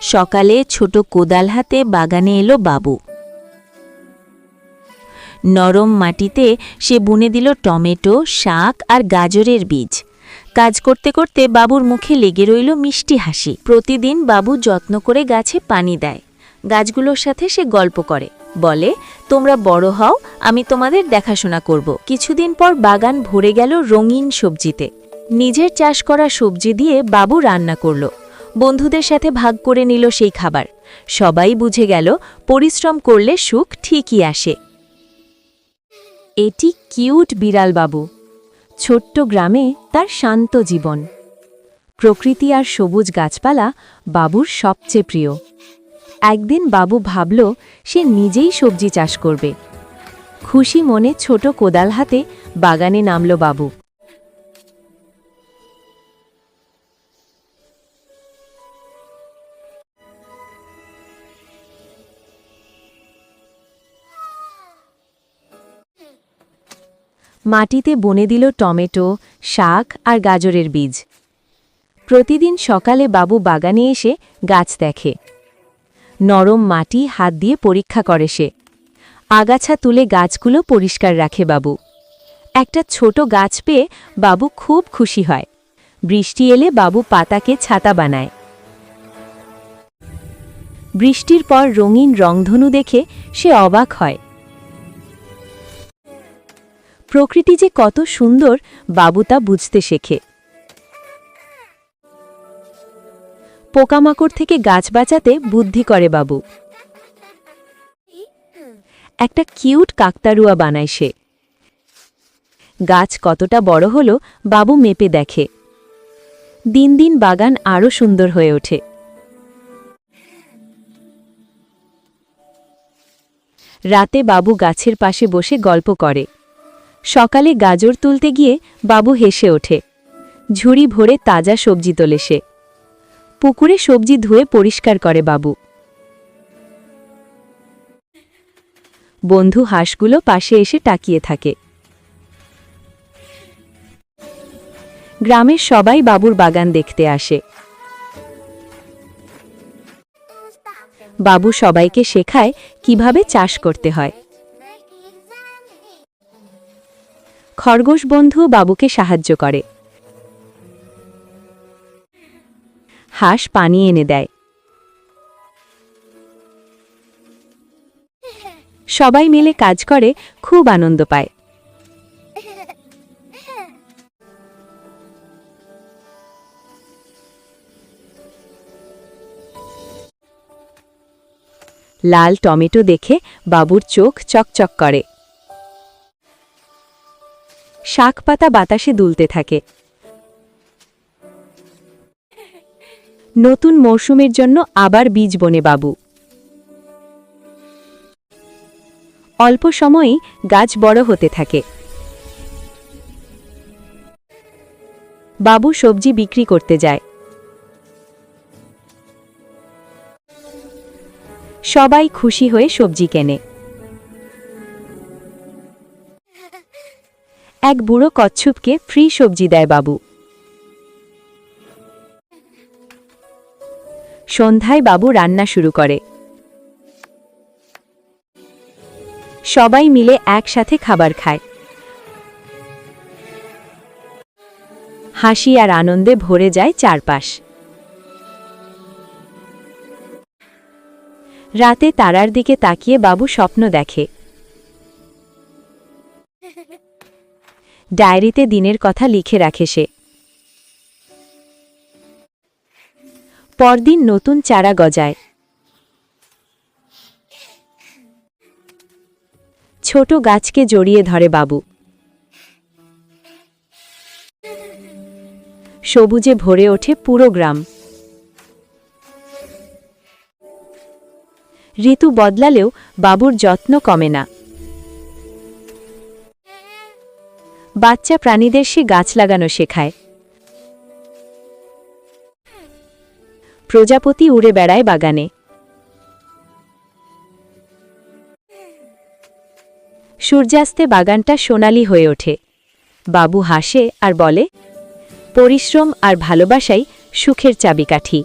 সকালে ছোট কোদাল হাতে বাগানে এলো বাবু। নরম মাটিতে সে বুনে দিল টমেটো, শাক আর গাজরের বীজ। কাজ করতে করতে বাবুর মুখে লেগে রইল মিষ্টি হাসি। প্রতিদিন বাবু যত্ন করে গাছে পানি দেয়। গাছগুলোর সাথে সে গল্প করে। বলে, তোমরা বড় হও, আমি তোমাদের দেখাশোনা করব। কিছুদিন পর বাগান ভরে গেল রঙিন সবজিতে। নিজের চাষ করা সবজি দিয়ে বাবু রান্না করল। বন্ধুদের সাথে ভাগ করে নিল সেই খাবার। সবাই বুঝে গেল, পরিশ্রম করলে সুখ ঠিকই আসে। এটি কিউট বিড়াল বাবু ছোট্ট গ্রামে তার শান্ত জীবন। প্রকৃতি আর সবুজ গাছপালা বাবুর সবচেয়ে প্রিয়। একদিন বাবু ভাবল, সে নিজেই সবজি চাষ করবে। খুশি মনে ছোট কোদাল হাতে বাগানে নামল বাবু। মাটিতে বনে দিল টমেটো, শাক আর গাজরের বীজ। প্রতিদিন সকালে বাবু বাগানে এসে গাছ দেখে। নরম মাটি হাত দিয়ে পরীক্ষা করে সে। আগাছা তুলে গাছগুলো পরিষ্কার রাখে বাবু। একটা ছোট গাছ পেয়ে বাবু খুব খুশি হয়। বৃষ্টি এলে বাবু পাতাকে ছাতা বানায়। বৃষ্টির পর রঙিন রংধনু দেখে সে অবাক হয়। প্রকৃতি যে কত সুন্দর, বাবু তা বুঝতে শেখে। পোকামাকড় থেকে গাছ বাঁচাতে বুদ্ধি করে বাবু। একটা কিউট কাকতারুয়া বানায় সে। গাছ কতটা বড় হলো, বাবু মেপে দেখে। দিন দিন বাগান আরও সুন্দর হয়ে ওঠে। রাতে বাবু গাছের পাশে বসে গল্প করে। সকালে গাজর তুলতে গিয়ে বাবু হেসে ওঠে। ঝুড়ি ভরে তাজা সবজি তোলে সে। পুকুরে সবজি ধুয়ে পরিষ্কার করে বাবু। বন্ধু হাঁসগুলো পাশে এসে টাকিয়ে থাকে। গ্রামের সবাই বাবুর বাগান দেখতে আসে। বাবু সবাইকে শেখায় কীভাবে চাষ করতে হয়। খরগোশ বন্ধু বাবুকে সাহায্য করে। হাঁস পানি এনে দেয়। সবাই মিলে কাজ করে, খুব আনন্দ পায়। লাল টমেটো দেখে বাবুর চোখ চকচক করে। শাক পাতা বাতাসে দুলতে থাকে। নতুন মৌসুমের জন্য আবার বীজ বনে বাবু। অল্প সময়েই গাছ বড় হতে থাকে। বাবু সবজি বিক্রি করতে যায়। সবাই খুশি হয়ে সবজি কেনে। এক বুড়ো কচ্ছপকে ফ্রি সবজি দেয় বাবু। সন্ধ্যায় বাবু রান্না শুরু করে। সবাই মিলে একসাথে খাবার খায়। হাসি আর আনন্দে ভরে যায় চারপাশ। রাতে তারার দিকে তাকিয়ে বাবু স্বপ্ন দেখে। ডায়েরিতে দিনের কথা লিখে রাখে সে। পরদিন নতুন চারা গজায়। ছোট গাছকে জড়িয়ে ধরে বাবু। সবুজে ভরে ওঠে পুরো গ্রাম। ঋতু বদলালেও বাবুর যত্ন কমে না। বাচ্চা প্রাণীদের সে গাছ লাগানো শেখায়। প্রজাপতি উড়ে বেড়ায় বাগানে। সূর্যাস্তে বাগানটা সোনালি হয়ে ওঠে। বাবু হাসে আর বলে, পরিশ্রম আর ভালোবাসাই সুখের চাবিকাঠি।